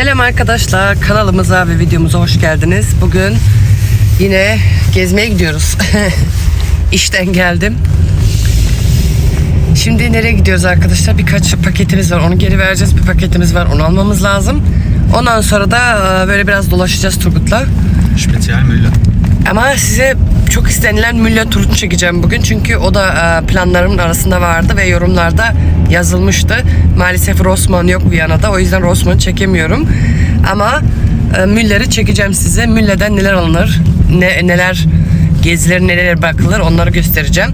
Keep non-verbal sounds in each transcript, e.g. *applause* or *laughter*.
Selam arkadaşlar kanalımıza ve videomuza hoş geldiniz. Bugün yine gezmeye gidiyoruz. *laughs* İşten geldim. Şimdi nereye gidiyoruz arkadaşlar? Birkaç paketimiz var. Onu geri vereceğiz. Bir paketimiz var. Onu almamız lazım. Ondan sonra da e, böyle biraz dolaşacağız Turgut'la. Spezial Müller. Ama size çok istenilen Müller turunu çekeceğim bugün. Çünkü o da e, planlarımın arasında vardı ve yorumlarda yazılmıştı. Maalesef Rossmann yok Viyana'da. O yüzden Rossmann'ı çekemiyorum. Ama e, Müller'i çekeceğim size. Müller'den neler alınır, ne, neler gezilir, neler bakılır onları göstereceğim.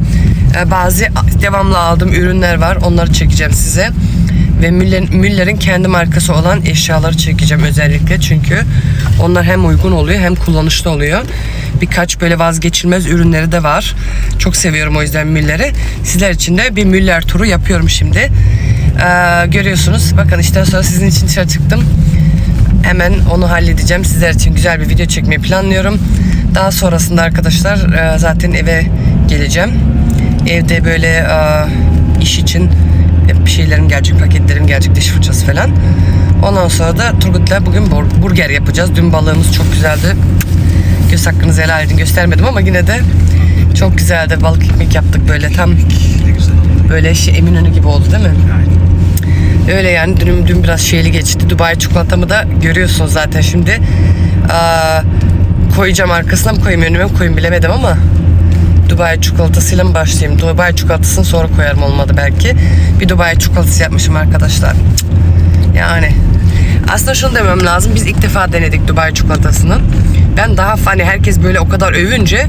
E, bazı devamlı aldığım ürünler var. Onları çekeceğim size. Ve Müller'in kendi markası olan eşyaları çekeceğim özellikle. Çünkü onlar hem uygun oluyor hem kullanışlı oluyor. Birkaç böyle vazgeçilmez ürünleri de var. Çok seviyorum o yüzden Müller'i. Sizler için de bir Müller turu yapıyorum şimdi. Ee, görüyorsunuz. Bakın işten sonra sizin için dışarı çıktım. Hemen onu halledeceğim. Sizler için güzel bir video çekmeyi planlıyorum. Daha sonrasında arkadaşlar e, zaten eve geleceğim. Evde böyle e, iş için bir şeylerim gelecek, paketlerim gelecek, diş fırçası falan. Ondan sonra da Turgut'la bugün bur- burger yapacağız. Dün balığımız çok güzeldi. Göz hakkınızı helal edin göstermedim ama yine de çok güzeldi. Balık ekmek yaptık böyle tam böyle şey Eminönü gibi oldu değil mi? Öyle yani dün, dün biraz şeyli geçti. Dubai çikolatamı da görüyorsunuz zaten şimdi. Aa, koyacağım arkasına mı koyayım önüme mi koyayım bilemedim ama Dubai çikolatasıyla mı başlayayım? Dubai çikolatasını sonra koyarım olmadı belki. Bir Dubai çikolatası yapmışım arkadaşlar. Cık. Yani aslında şunu demem lazım. Biz ilk defa denedik Dubai çikolatasını. Ben daha hani herkes böyle o kadar övünce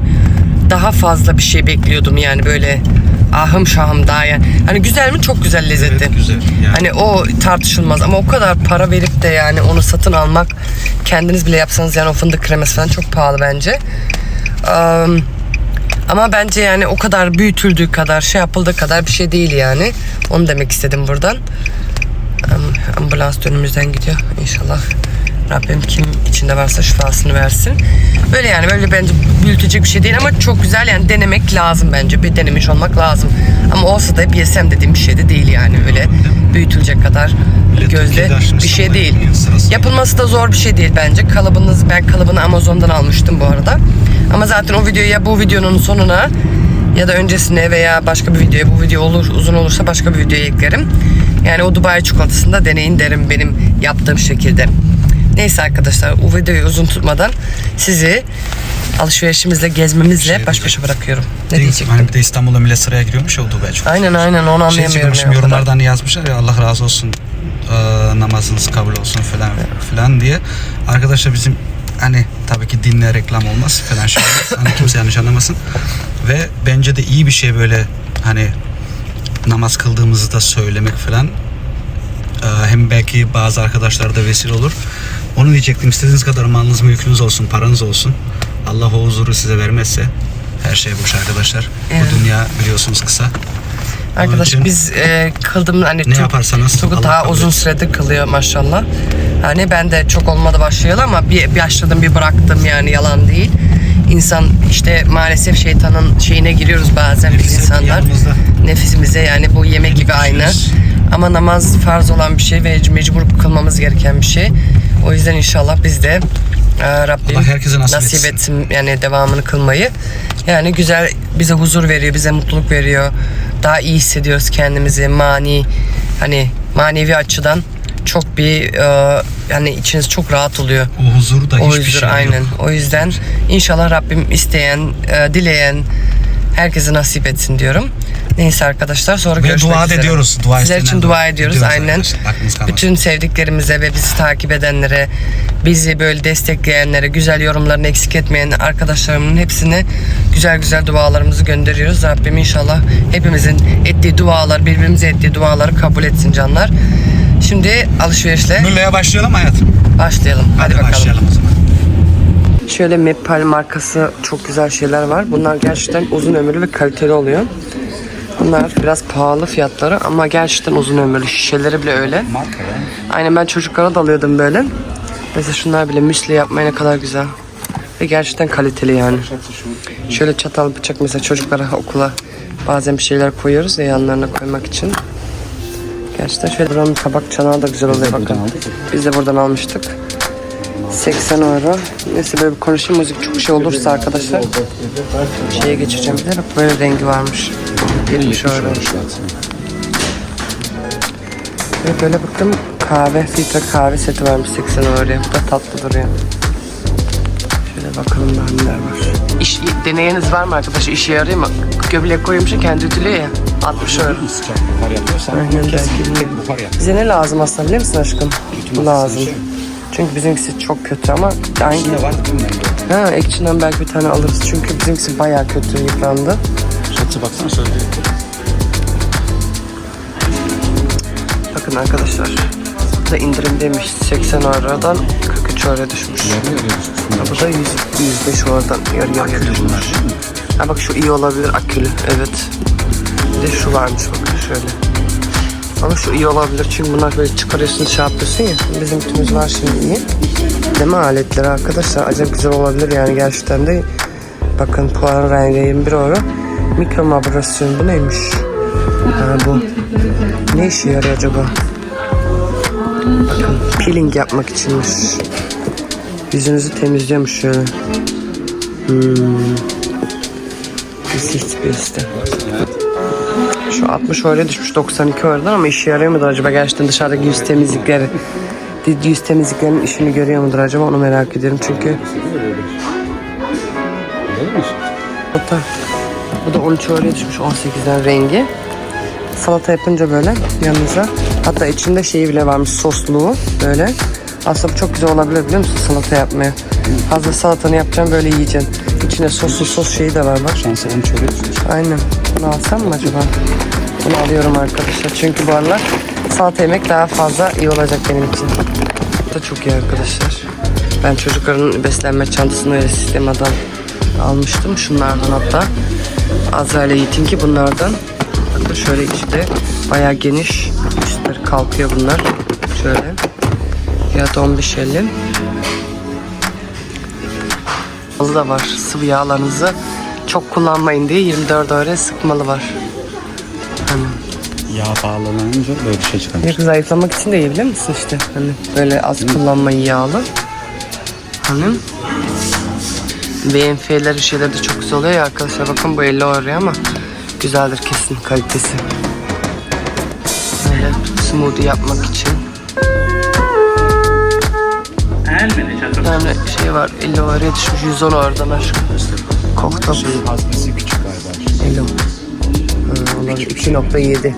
daha fazla bir şey bekliyordum yani böyle ahım şahım daha yani. Hani güzel mi? Çok güzel lezzeti. Evet, güzel. Yani. Hani o tartışılmaz ama o kadar para verip de yani onu satın almak kendiniz bile yapsanız yani o fındık kreması falan çok pahalı bence. Am, ama bence yani o kadar büyütüldüğü kadar şey yapıldığı kadar bir şey değil yani. Onu demek istedim buradan. Am- Ambulans önümüzden gidiyor inşallah. Rabbim kim içinde varsa şifasını versin. Böyle yani böyle bence büyütecek bir şey değil ama çok güzel yani denemek lazım bence. Bir denemiş olmak lazım. Ama olsa da yesem dediğim bir şey de değil yani öyle büyütülecek kadar açmış bir şey değil. Yapılması da zor bir şey değil bence. Kalıbınız ben kalıbını Amazon'dan almıştım bu arada. Ama zaten o videoyu ya bu videonun sonuna ya da öncesine veya başka bir videoya bu video olur uzun olursa başka bir videoya eklerim. Yani o Dubai çikolatasını da deneyin derim benim yaptığım şekilde. Neyse arkadaşlar o videoyu uzun tutmadan sizi alışverişimizle gezmemizle Şey baş başa bırakıyorum. Ne diyecektim? Hani bir de İstanbul'da millet sıraya giriyormuş ya o Dubai çok. Aynen aynen onu Şey anlayamıyorum. çıkmışım ya, o kadar. yorumlardan yazmışlar ya Allah razı olsun eee, namazınız kabul olsun falan filan diye. Arkadaşlar bizim hani tabii ki dinle reklam olmaz falan şey olmaz. Hani kimse yanlış anlamasın. Ve bence de iyi bir şey böyle hani namaz kıldığımızı da söylemek falan. Eee, hem belki bazı arkadaşlar da vesile olur. Onu diyecektim. İstediğiniz kadar malınız, mülkünüz olsun, paranız olsun. Allah o huzuru size vermezse her şey boş arkadaşlar. Evet. Bu dünya biliyorsunuz kısa. Arkadaş için biz e, kıldığımız hani ne yaparsanız Allah daha uzun süredir kılıyor maşallah. Hani ben de çok olmadı başlayalı ama bir başladım bir bıraktım yani yalan değil. İnsan işte maalesef şeytanın şeyine giriyoruz bazen biz insanlar. yanımızda. Nefisimize yani bu yemek gibi aynı. Ama namaz farz olan bir şey ve mecbur kılmamız gereken bir şey. O yüzden inşallah biz de e, Rabbim Allah herkese nasip etsin. etsin yani devamını kılmayı. Yani güzel bize huzur veriyor, bize mutluluk veriyor. Daha iyi hissediyoruz kendimizi mani hani manevi açıdan çok bir e, yani içiniz çok rahat oluyor. O huzuru da O hiçbir huzur şey aynen. yok. O yüzden inşallah Rabbim isteyen, e, dileyen herkese nasip etsin diyorum. Neyse arkadaşlar sonra Ve görüşmek dua üzere. ediyoruz. Dua Sizler için dua ediyoruz ediyoruz aynen. Bütün sevdiklerimize ve bizi takip edenlere, bizi böyle destekleyenlere, güzel yorumlarını eksik etmeyen arkadaşlarımın hepsine güzel güzel dualarımızı gönderiyoruz. Rabbim inşallah hepimizin ettiği dualar, birbirimize ettiği duaları kabul etsin canlar. Şimdi alışverişle Mülle'ye başlayalım hayatım. başlayalım. Hadi, bakalım. başlayalım o zaman. Şöyle Mepal markası çok güzel şeyler var. Bunlar gerçekten uzun ömürlü ve kaliteli oluyor. Bunlar biraz pahalı fiyatları ama gerçekten uzun ömürlü. Şişeleri bile öyle. Aynen ben çocuklara da alıyordum böyle. Mesela şunlar bile müsli yapmaya ne kadar güzel. Ve gerçekten kaliteli yani. Şöyle çatal bıçak mesela çocuklara okula bazen bir şeyler koyuyoruz ya yanlarına koymak için. Gerçekten şöyle buranın kabak çanağı da güzel oluyor bakın. Biz de buradan almıştık. 80 euro. Neyse böyle bir konuşayım müzik çok şey olursa arkadaşlar şeye geçeceğim. Bir de bak böyle rengi varmış. 70 euro. Ve böyle bakın kahve, filtre kahve seti varmış 80 euroya. Bu da tatlı duruyor. Şöyle bakalım daha neler var. İş, deneyeniz var mı arkadaşlar? İşe yarıyor mu? Göbleğe koymuş ya kendi ütülüyor ya. 60 euro. Aynen, belki. Bize ne lazım aslında biliyor musun aşkım? Lazım. Çünkü bizimkisi çok kötü ama aynı. Yine var? Ha, ekçinden belki bir tane alırız. Çünkü bizimkisi bayağı kötü yıprandı. Şatı baksana şöyle. Bakın arkadaşlar. Bu da indirimdeymiş. 80 eurodan 43 euroya düşmüş. Ha, bu da 100, 105 oradan yarı yarıya düşmüş. Ha bak şu iyi olabilir akülü. Evet. Bir de şu varmış bakın şöyle. Ama şu iyi olabilir çünkü bunlar böyle çıkarıyorsun şey yapıyorsun ya. Bizim tümümüz var şimdi iyi. Mi aletleri arkadaşlar? Acayip güzel olabilir yani gerçekten de. Bakın puan rengi 21 euro. Mikro mabrasyon bu neymiş? Ha bu. Ne işe yarıyor acaba? Bakın peeling yapmak içinmiş. Yüzünüzü temizliyormuş şöyle. Hmm. Pis pis Şu 60 öyle düşmüş 92 oradan ama işe yarıyor mudur acaba? Gerçekten dışarıdaki yüz temizlikleri yüz temizliklerinin işini görüyor mudur acaba? Onu merak ediyorum çünkü. Hatta bu da 13 öyle düşmüş 18'den rengi. Salata yapınca böyle yanınıza. Hatta içinde şeyi bile varmış sosluğu böyle. Aslında bu çok güzel olabilir biliyor musun salata yapmaya? Hazır salatanı yapacağım böyle yiyeceksin içine soslu sos şeyi de var bak onu şöyle düşmüş. Aynen. Bunu alsam mı acaba? Bunu alıyorum arkadaşlar. Çünkü bu aralar salata yemek daha fazla iyi olacak benim için. Bu da çok iyi arkadaşlar. Ben çocukların beslenme çantasını öyle sistemadan almıştım. Şunlardan hatta. Azra ile Yiğit'inki bunlardan. Bakın şöyle içi de bayağı geniş. Üstleri kalkıyor bunlar. Şöyle. Fiyatı 15.50. Fazla da var. Sıvı yağlarınızı çok kullanmayın diye 24 öre sıkmalı var. Hani Yağ bağlanınca böyle bir şey çıkarmış. ne zayıflamak için de iyi biliyor musun işte. Hani böyle az kullanmayın yağlı. Hani BMF'leri şeyler de çok güzel oluyor ya arkadaşlar. Bakın bu 50 euro ama güzeldir kesin kalitesi. Böyle smoothie yapmak için. Bir tane şey var 50 euroya düşmüş 110 oradan aşkım. Kokta Şey haznesi küçük galiba. 50. Ha, olabilir. 2.7.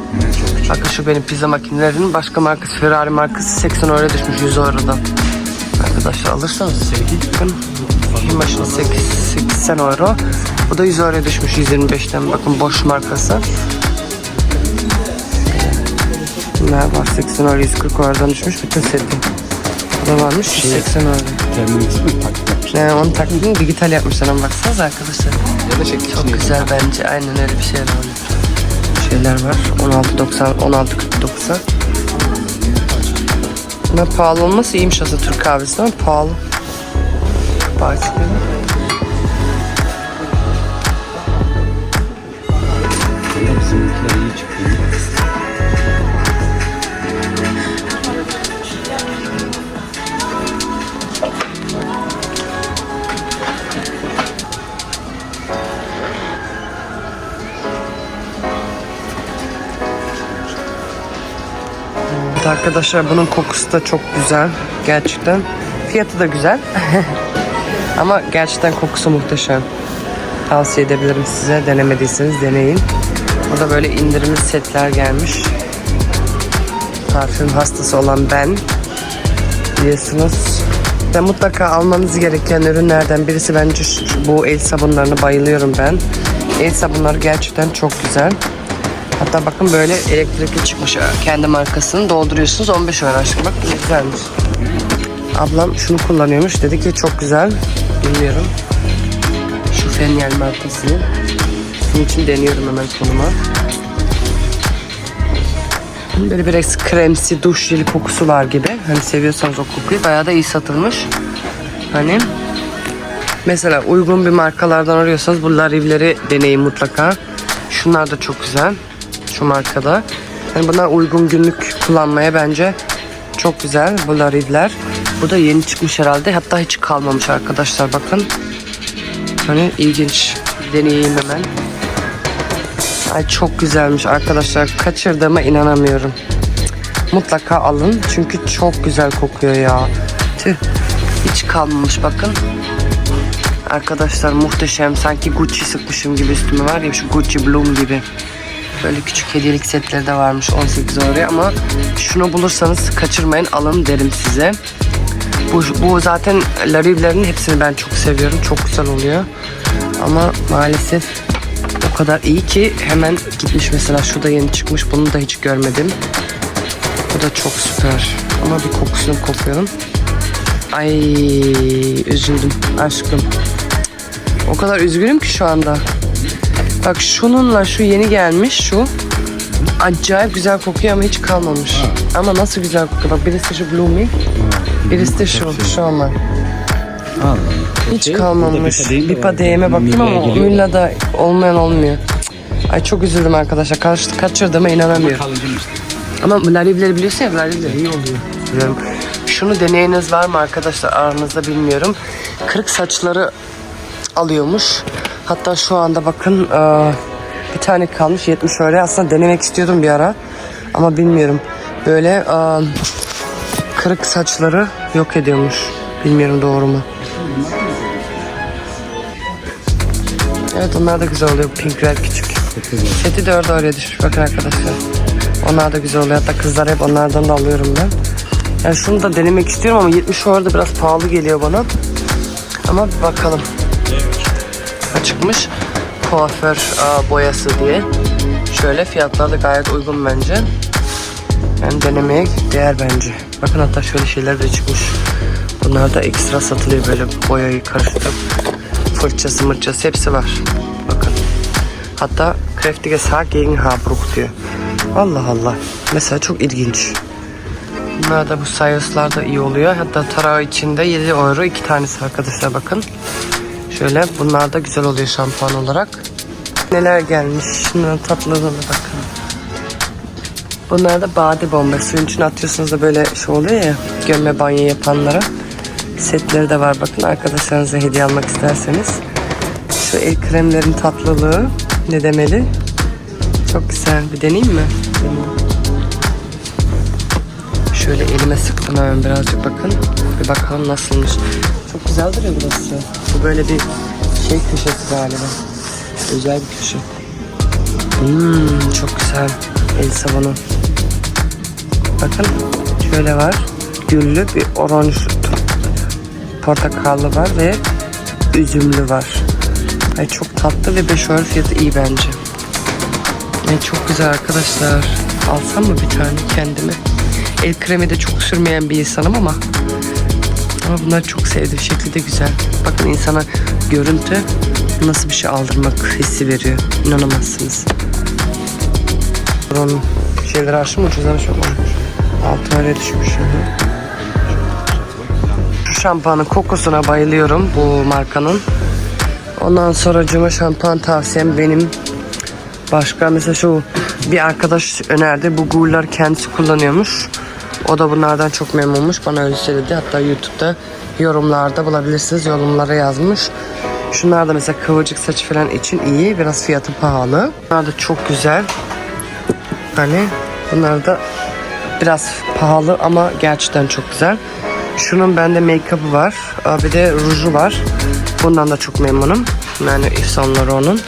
Bakın şu benim pizza makinelerinin başka markası Ferrari markası 80 euro düşmüş 100 eurodan. Arkadaşlar alırsanız bakın bir maşını 80 euro. Bu da 100 euro düşmüş 125'ten. Bakın boş markası. Bunlar var 80 euro 140 eurodan düşmüş bütün seti. Bu da varmış 180 euro. Ne onu taklidini dijital yapmışlar ama baksanıza arkadaşlar. Ya da şekli Çok güzel bence. Aynen öyle bir şeyler var. Şeyler var. 16.90, 16.49'a. Ama pahalı olması iyiymiş aslında Türk kahvesi ama pahalı. Partikleri. Bizimkiler iyi çıktı. Arkadaşlar bunun kokusu da çok güzel. Gerçekten. Fiyatı da güzel. *laughs* Ama gerçekten kokusu muhteşem. Tavsiye edebilirim size. Denemediyseniz deneyin. Burada böyle indirimli setler gelmiş. Parfüm hastası olan ben. Biliyorsunuz. Ve mutlaka almanız gereken ürünlerden birisi bence bu el sabunlarına bayılıyorum ben. El sabunları gerçekten çok güzel. Hatta bakın böyle elektrikli çıkmış kendi markasını dolduruyorsunuz 15 euro aşkım bak güzelmiş. Ablam şunu kullanıyormuş dedi ki çok güzel bilmiyorum. Şu Feniel markasını. Bunun için deniyorum hemen konuma. Böyle biraz kremsi duş jeli kokusu var gibi. Hani seviyorsanız o kokuyu bayağı da iyi satılmış. Hani mesela uygun bir markalardan arıyorsanız bu Lariv'leri deneyin mutlaka. Şunlar da çok güzel. Şu markada. Yani bunlar uygun günlük kullanmaya bence çok güzel bu larivler. Bu da yeni çıkmış herhalde. Hatta hiç kalmamış arkadaşlar bakın. Hani ilginç. Deneyeyim hemen. Ay çok güzelmiş arkadaşlar. Kaçırdığıma inanamıyorum. Mutlaka alın çünkü çok güzel kokuyor ya. Tüh. Hiç kalmamış bakın. Arkadaşlar muhteşem. Sanki Gucci sıkmışım gibi üstüme var ya şu Gucci Bloom gibi. Böyle küçük hediyelik setleri de varmış 18 oraya ama şunu bulursanız kaçırmayın alın derim size. Bu, bu zaten larivlerin hepsini ben çok seviyorum. Çok güzel oluyor. Ama maalesef o kadar iyi ki hemen gitmiş mesela şu da yeni çıkmış. Bunu da hiç görmedim. Bu da çok süper. Ama bir kokusunu kokuyorum. Ay üzüldüm aşkım. O kadar üzgünüm ki şu anda. Bak şununla şu yeni gelmiş şu. Acayip güzel kokuyor ama hiç kalmamış. Ama nasıl güzel kokuyor. Bak birisi şu Bloomy. Birisi de şu. Şu ama. Hiç kalmamış. Bipa değme bakayım ama Mülla'da olmayan olmuyor. Cık. Ay çok üzüldüm arkadaşlar. Kaç, kaçırdığıma inanamıyorum. Ama larivleri biliyorsun ya larivleri iyi oluyor. Biliyorum. Şunu deneyiniz var mı arkadaşlar aranızda bilmiyorum. Kırık saçları alıyormuş. Hatta şu anda bakın eee, bir tane kalmış 70 öyle. Aslında denemek istiyordum bir ara. Ama bilmiyorum. Böyle eee, kırık saçları yok ediyormuş. Bilmiyorum doğru mu? Evet onlar da güzel oluyor. Pink red küçük. Seti de orada oraya düşmüş. Bakın arkadaşlar. Onlar da güzel oluyor. Hatta kızlar hep onlardan da alıyorum ben. Yani şunu da denemek istiyorum ama 70 orada biraz pahalı geliyor bana. Ama bir Çıkmış kuaför aa, boyası diye. Şöyle fiyatları da gayet uygun bence. Yani denemeye değer bence. Bakın hatta şöyle şeyler de çıkmış. Bunlar da ekstra satılıyor böyle boyayı karıştırıp fırçası mırçası hepsi var. Bakın. Hatta kräftiges Haar gegen diyor. Allah Allah. Mesela çok ilginç. Bunlar da bu sayıslar da iyi oluyor. Hatta tarağı içinde 7 euro iki tanesi arkadaşlar bakın. Şöyle bunlar da güzel oluyor şampuan olarak. Neler gelmiş. Şunların tatlılığına bakın. Bunlar da bade bomba. Suyun içine atıyorsunuz da böyle şey oluyor ya. Gömme banyo yapanlara. Setleri de var. Bakın arkadaşlarınıza hediye almak isterseniz. Şu el kremlerin tatlılığı ne demeli? Çok güzel. Bir deneyeyim mi? Şöyle elime sıktım hemen birazcık bakın. Bir bakalım nasılmış. Çok güzel duruyor burası. Bu böyle bir şey köşesi galiba. Özel bir köşe. Hmm, çok güzel. El sabunu. Bakın şöyle var. Güllü bir oranj portakallı var ve üzümlü var. Ay çok tatlı ve 5 euro fiyatı iyi bence. Ay çok güzel arkadaşlar. Alsam mı bir tane kendime? El kremi de çok sürmeyen bir insanım ama ama bunları çok sevdim. Şekli de güzel. Bakın insana görüntü nasıl bir şey aldırmak hissi veriyor. İnanamazsınız. Buranın şeyleri aşım ucuzlamış çok olmuş. Altı öyle düşmüş. Şu şampuanın kokusuna bayılıyorum bu markanın. Ondan sonra cuma şampuan tavsiyem benim. Başka mesela şu bir arkadaş önerdi. Bu gurlar kendisi kullanıyormuş. O da bunlardan çok memnunmuş. Bana öyle söyledi. Hatta YouTube'da yorumlarda bulabilirsiniz. Yorumlara yazmış. Şunlar da mesela kıvırcık saç falan için iyi. Biraz fiyatı pahalı. Bunlar da çok güzel. Hani bunlar da biraz pahalı ama gerçekten çok güzel. Şunun bende make-up'ı var. Bir de ruju var. Bundan da çok memnunum. Yani Yves Saint Laurent'un.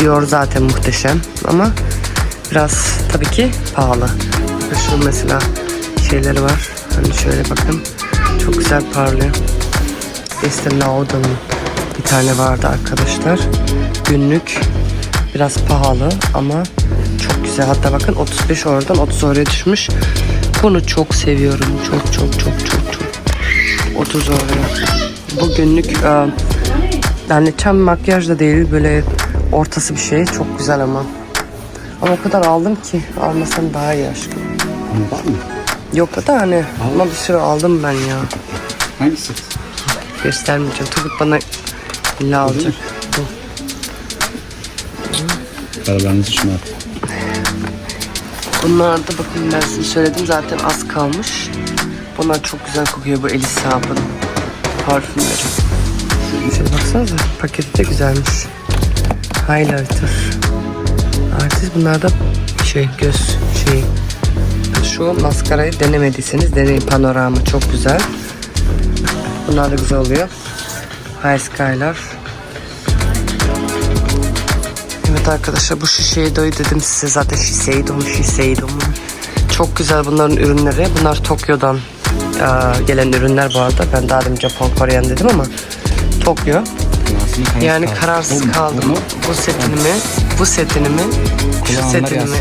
Dior zaten muhteşem ama biraz tabii ki pahalı. Şu mesela şeyleri var. Hani şöyle bakın. Çok güzel parlıyor. Estee Lauder'ın bir tane vardı arkadaşlar. Günlük biraz pahalı ama çok güzel. Hatta bakın 35 oradan 30 oraya düşmüş. Bunu çok seviyorum. Çok çok çok çok çok. 30 oraya. Bu günlük e, yani tam makyaj da değil böyle ortası bir şey. Çok güzel ama. Ama o kadar aldım ki almasam daha iyi aşkım. Var? Yok da hani ama bir sürü aldım ben ya. Hangisi? Göstermeyeceğim. Turgut bana illa alacak. Paralarınızı şuna at. Bunlar da bakın ben size söyledim zaten az kalmış. Bunlar çok güzel kokuyor bu Elisab'ın parfümleri. Şöyle baksanıza paketi de güzelmiş. Highlighter. Artist bunlar da şey göz şeyi. Şu maskarayı denemediyseniz deneyin panorama çok güzel. Bunlar da güzel oluyor. High Sky'lar. Evet arkadaşlar bu Shiseido'yu dedim size zaten Shiseido mu? Çok güzel bunların ürünleri. Bunlar Tokyo'dan gelen ürünler bu arada. Ben daha demin Japon Koreyan dedim ama Tokyo. Yani kararsız kaldım. Bu setini mi? Bu setini mi? Şu setini mi?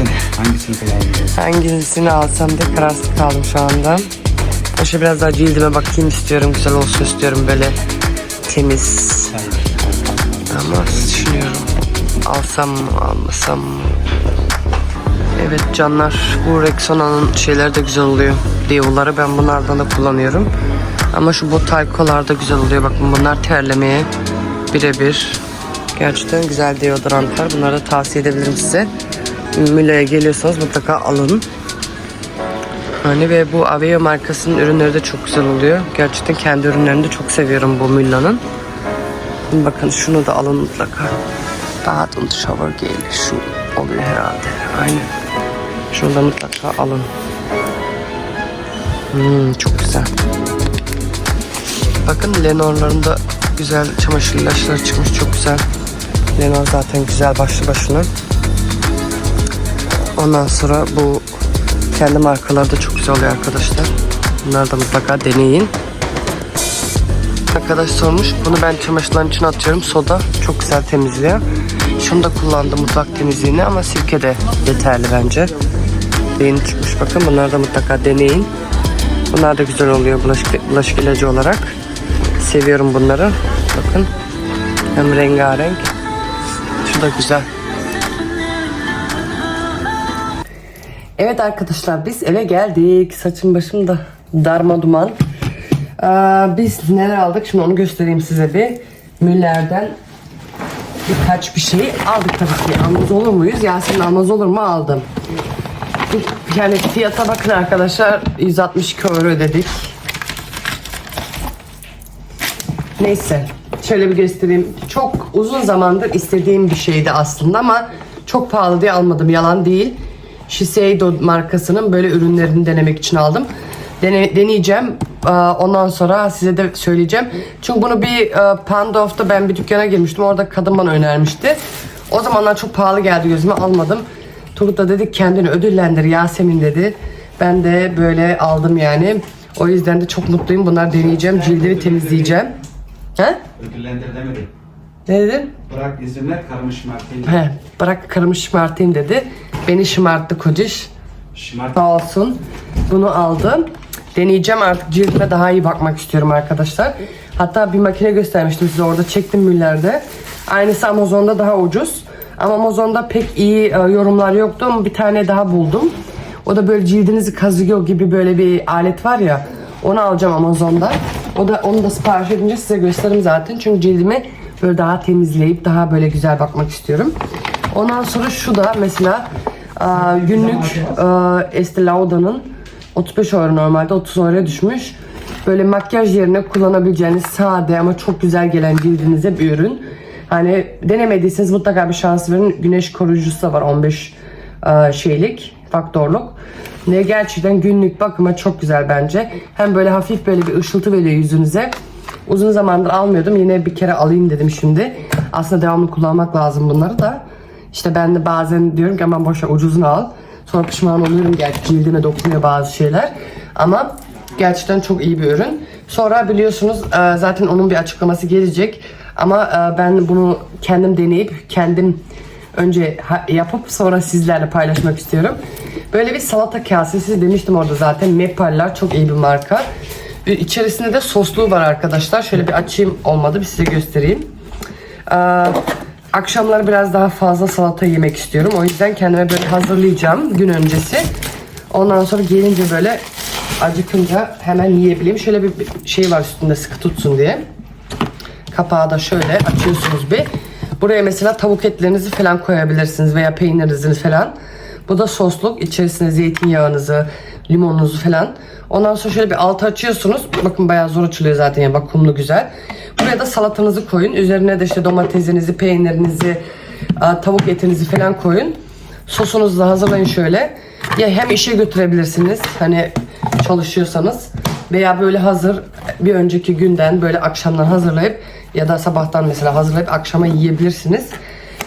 Hangisini alsam diye kararsız kaldım şu anda. İşte biraz daha cildime bakayım istiyorum. Güzel olsun istiyorum böyle temiz. Ama düşünüyorum. Alsam mı almasam mı? Evet canlar bu Rexona'nın şeyleri de güzel oluyor. Deo'ları ben bunlardan da kullanıyorum. Ama şu Botalko'lar da güzel oluyor. Bakın bunlar terlemeye birebir. Gerçekten güzel deodorantlar. Bunları da tavsiye edebilirim size. Müle'ye geliyorsanız mutlaka alın. Hani ve bu Aveo markasının ürünleri de çok güzel oluyor. Gerçekten kendi ürünlerini de çok seviyorum bu Mülla'nın. Bakın şunu da alın mutlaka. Und Shower Gel. Şu oluyor herhalde. Aynen. Şunu da mutlaka alın. Hmm, çok güzel. Bakın Lenor'ların da güzel çamaşır ilaçları çıkmış. Çok güzel. Lenor zaten güzel başlı başına. Ondan sonra bu kendi markaları da çok güzel oluyor arkadaşlar. Bunları da mutlaka deneyin. Arkadaş sormuş. Bunu ben çamaşırların içine atıyorum. Soda çok güzel temizliyor. Şunu da kullandım mutfak temizliğini ama sirke de yeterli bence. Yeni çıkmış bakın. Bunları da mutlaka deneyin. Bunlar da güzel oluyor bulaşık, bulaşık ilacı olarak. Seviyorum bunları. Bakın. Hem rengarenk. Şu da güzel. Evet arkadaşlar biz eve geldik. Saçım başım da darma duman. Ee, biz neler aldık şimdi onu göstereyim size bir. Müller'den birkaç bir şey aldık tabii ki. Almaz olur muyuz? Yasemin almaz olur mu? Aldım. Yani fiyata bakın arkadaşlar 162 euro ödedik. Neyse şöyle bir göstereyim. Çok uzun zamandır istediğim bir şeydi aslında ama çok pahalı diye almadım yalan değil. Shiseido markasının böyle ürünlerini denemek için aldım. Dene- deneyeceğim. Ondan sonra size de söyleyeceğim. Çünkü bunu bir e, Pandorf'ta ben bir dükkana girmiştim. Orada kadın bana önermişti. O zamanlar çok pahalı geldi gözüme almadım. Turgut da dedi kendini ödüllendir Yasemin dedi. Ben de böyle aldım yani. O yüzden de çok mutluyum. Bunları deneyeceğim. Cildimi temizleyeceğim. He? Ödüllendir demedim. Ne dedin? Bırak izinler karımı şımartayım. He, bırak karımı şımartayım dedi. Beni şımarttı kociş. Şımart. Sağ olsun. Bunu aldım. Deneyeceğim artık cildime daha iyi bakmak istiyorum arkadaşlar. Hatta bir makine göstermiştim size orada çektim Müller'de. Aynısı Amazon'da daha ucuz. Ama Amazon'da pek iyi e, yorumlar yoktu ama bir tane daha buldum. O da böyle cildinizi kazıyor gibi böyle bir alet var ya. Onu alacağım Amazon'da. O da onu da sipariş edince size gösteririm zaten. Çünkü cildimi böyle daha temizleyip daha böyle güzel bakmak istiyorum. Ondan sonra şu da mesela Aa, günlük e, Estee Lauder'ın 35 euro normalde 30 euroya düşmüş. Böyle makyaj yerine kullanabileceğiniz sade ama çok güzel gelen cildinize bir ürün. Hani denemediyseniz mutlaka bir şans verin. Güneş koruyucusu da var 15 e, şeylik faktörlük. Ne gerçekten günlük bakıma çok güzel bence. Hem böyle hafif böyle bir ışıltı veriyor yüzünüze. Uzun zamandır almıyordum. Yine bir kere alayım dedim şimdi. Aslında devamlı kullanmak lazım bunları da. İşte ben de bazen diyorum ki aman boşver ucuzunu al. Sonra pişman oluyorum gerçi cildime dokunuyor bazı şeyler. Ama gerçekten çok iyi bir ürün. Sonra biliyorsunuz e, zaten onun bir açıklaması gelecek. Ama e, ben bunu kendim deneyip kendim önce yapıp sonra sizlerle paylaşmak istiyorum. Böyle bir salata kasesi demiştim orada zaten. Mepallar çok iyi bir marka. Ve İçerisinde de sosluğu var arkadaşlar. Şöyle bir açayım olmadı bir size göstereyim. Ee, akşamları biraz daha fazla salata yemek istiyorum. O yüzden kendime böyle hazırlayacağım gün öncesi. Ondan sonra gelince böyle acıkınca hemen yiyebileyim. Şöyle bir şey var üstünde sıkı tutsun diye. Kapağı da şöyle açıyorsunuz bir. Buraya mesela tavuk etlerinizi falan koyabilirsiniz veya peynirinizi falan. Bu da sosluk. İçerisine zeytinyağınızı, limonunuzu falan. Ondan sonra şöyle bir altı açıyorsunuz. Bakın bayağı zor açılıyor zaten yani vakumlu güzel. Buraya da salatanızı koyun. Üzerine de işte domatesinizi, peynirinizi, tavuk etinizi falan koyun. Sosunuzu da hazırlayın şöyle. Ya hem işe götürebilirsiniz hani çalışıyorsanız veya böyle hazır bir önceki günden böyle akşamdan hazırlayıp ya da sabahtan mesela hazırlayıp akşama yiyebilirsiniz.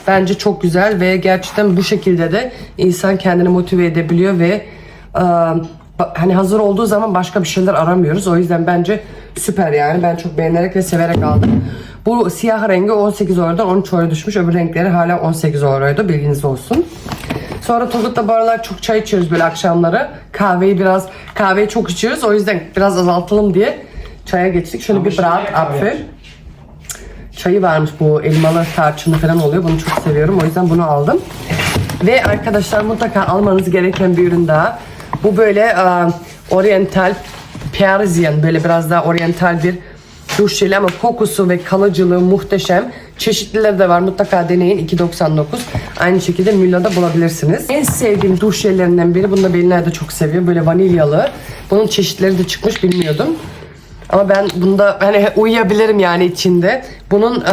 Bence çok güzel ve gerçekten bu şekilde de insan kendini motive edebiliyor ve e, hani hazır olduğu zaman başka bir şeyler aramıyoruz. O yüzden bence süper yani. Ben çok beğenerek ve severek aldım. Bu siyah rengi 18 eurodan 13 euro düşmüş. Öbür renkleri hala 18 euroydu. Bilginiz olsun. Sonra Turgut'la bu aralar çok çay içiyoruz böyle akşamları. Kahveyi biraz, kahveyi çok içiyoruz. O yüzden biraz azaltalım diye çaya geçtik. Şöyle bir brat apfel. Çayı varmış bu elmalı tarçınlı falan oluyor. Bunu çok seviyorum. O yüzden bunu aldım. Ve arkadaşlar mutlaka almanız gereken bir ürün daha. Bu böyle e, oriental Parisian böyle biraz daha oriental bir duş jeli ama kokusu ve kalıcılığı muhteşem. Çeşitlileri de var. Mutlaka deneyin. 2.99. Aynı şekilde Mülla'da bulabilirsiniz. En sevdiğim duş jellerinden biri. Bunu da Belinay da çok seviyor. Böyle vanilyalı. Bunun çeşitleri de çıkmış bilmiyordum. Ama ben bunda hani uyuyabilirim yani içinde. Bunun e,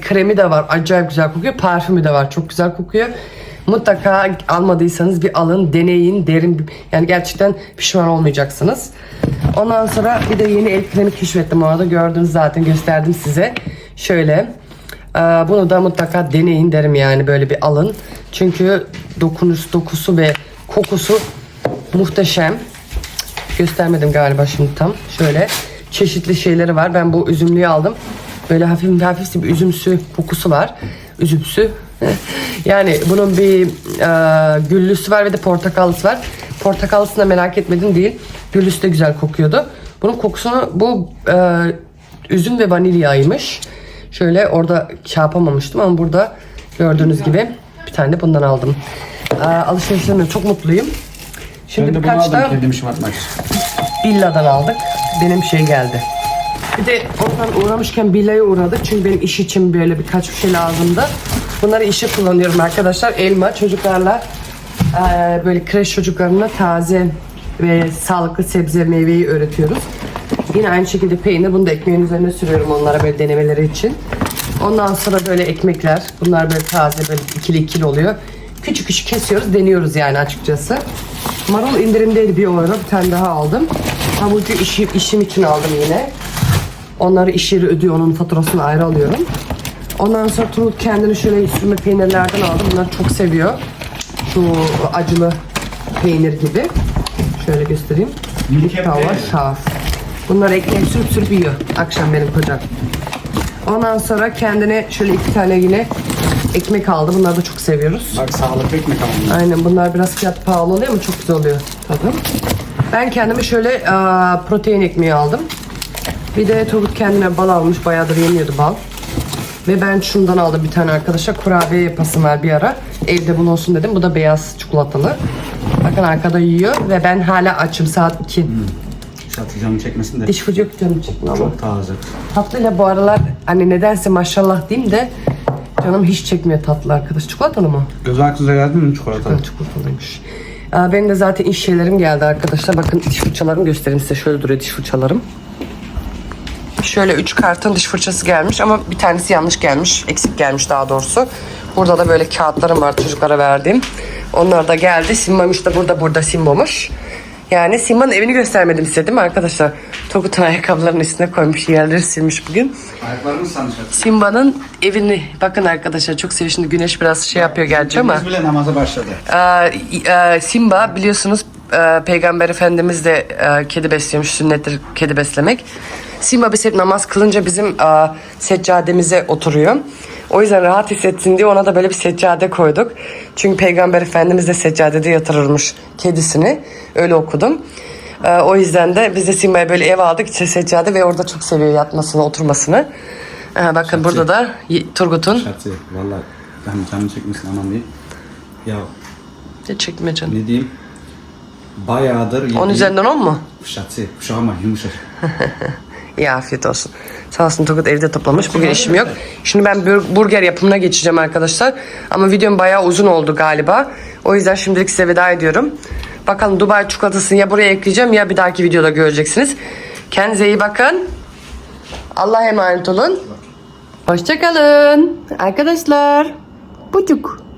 kremi de var. Acayip güzel kokuyor. Parfümü de var. Çok güzel kokuyor. Mutlaka almadıysanız bir alın, deneyin, derin. Yani gerçekten pişman olmayacaksınız. Ondan sonra bir de yeni el kremi keşfettim orada. Gördünüz zaten gösterdim size. Şöyle. e, bunu da mutlaka deneyin derim yani böyle bir alın. Çünkü dokunuş, dokusu ve kokusu muhteşem göstermedim galiba şimdi tam. Şöyle çeşitli şeyleri var. Ben bu üzümlüyü aldım. Böyle hafif hafif bir üzümsü kokusu var. Üzümsü. *laughs* yani bunun bir e, güllüsü var ve de portakallısı var. Portakallısını da merak etmedim değil. Güllüsü de güzel kokuyordu. Bunun kokusunu bu e, üzüm ve vanilyaymış. Şöyle orada şey yapamamıştım ama burada gördüğünüz gibi bir tane de bundan aldım. E, alışverişlerimden çok mutluyum. Şimdi birkaç da kendim şımartmak için. Billa'dan aldık. Benim şey geldi. Bir de oradan uğramışken Billa'ya uğradık. Çünkü benim iş için böyle birkaç bir şey lazımdı. Bunları işe kullanıyorum arkadaşlar. Elma çocuklarla eee, böyle kreş çocuklarına taze ve sağlıklı sebze meyveyi öğretiyoruz. Yine aynı şekilde peynir. Bunu da ekmeğin üzerine sürüyorum onlara böyle denemeleri için. Ondan sonra böyle ekmekler. Bunlar böyle taze böyle ikili ikili oluyor. Küçük küçük kesiyoruz deniyoruz yani açıkçası. Marul indirimdeydi bir euro. Bir tane daha aldım. Havucu işi, işim için aldım yine. Onları iş yeri ödüyor. Onun faturasını ayrı alıyorum. Ondan sonra Turut kendini şöyle sürme peynirlerden aldım. Bunları çok seviyor. Şu acılı peynir gibi. Şöyle göstereyim. Milk Tava şaf. Bunları ekmeğe sürüp sürüp yiyor. Akşam benim kocam. Ondan sonra kendine şöyle iki tane yine ekmek aldı. Bunları da çok seviyoruz. Bak sağlıklı ekmek aldım. Aynen bunlar biraz fiyat pahalı oluyor ama çok güzel oluyor tadı. Ben kendime şöyle aa, protein ekmeği aldım. Bir de Turgut kendine bal almış. Bayağıdır yemiyordu bal. Ve ben şundan aldım bir tane arkadaşa. Kurabiye yapasım var bir ara. Evde bunu olsun dedim. Bu da beyaz çikolatalı. Bakın arkada yiyor ve ben hala açım saat 2. Satacağım çekmesin de. Diş fırça yok canım çekme ama. Çok taze. Tatlıyla bu aralar hani nedense maşallah diyeyim de canım hiç çekmiyor tatlı arkadaş. Çikolatalı mı? Göz aklınıza geldi mi çikolata? Evet, çikolatalıymış. Aa, benim de zaten iş şeylerim geldi arkadaşlar. Bakın diş fırçalarımı göstereyim size. Şöyle duruyor diş fırçalarım. Şöyle 3 karton diş fırçası gelmiş ama bir tanesi yanlış gelmiş. Eksik gelmiş daha doğrusu. Burada da böyle kağıtlarım var çocuklara verdiğim. Onlar da geldi. Simba'mış da burada burada Simba'mış. Yani Simba'nın evini göstermedim size değil mi arkadaşlar? Tokut'un ayakkabılarının üstüne koymuş yerleri silmiş bugün. Ayaklarını sanacak. Simba'nın evini bakın arkadaşlar çok seviyor. Şimdi güneş biraz şey yapıyor gerçi ama. Biz bile namaza başladı. Ee, e, Simba biliyorsunuz e, Peygamber Efendimiz de e, kedi besliyormuş sünnettir kedi beslemek. Simba biz hep namaz kılınca bizim e, seccademize oturuyor. O yüzden rahat hissetsin diye ona da böyle bir seccade koyduk. Çünkü Peygamber Efendimiz de seccadede yatırırmış kedisini. Öyle okudum. E, o yüzden de biz de Simba'ya böyle ev aldık seccade ve orada çok seviyor yatmasını, oturmasını. E, bakın burada da Turgut'un. Şatı valla yani canım çekmesin aman diyeyim. Ya Ne çekme canım. ne diyeyim? Bayağıdır yediğim... 10 üzerinden 10 mu? Şatı. Kuşağıma yumuşak. *laughs* İyi afiyet olsun. Sağ olsun Turgut evde toplamış. Bugün işim yok. Şimdi ben bur- burger yapımına geçeceğim arkadaşlar. Ama videom bayağı uzun oldu galiba. O yüzden şimdilik size veda ediyorum. Bakalım Dubai çikolatasını ya buraya ekleyeceğim ya bir dahaki videoda göreceksiniz. Kendinize iyi bakın. Allah'a emanet olun. Hoşçakalın arkadaşlar. Buçuk.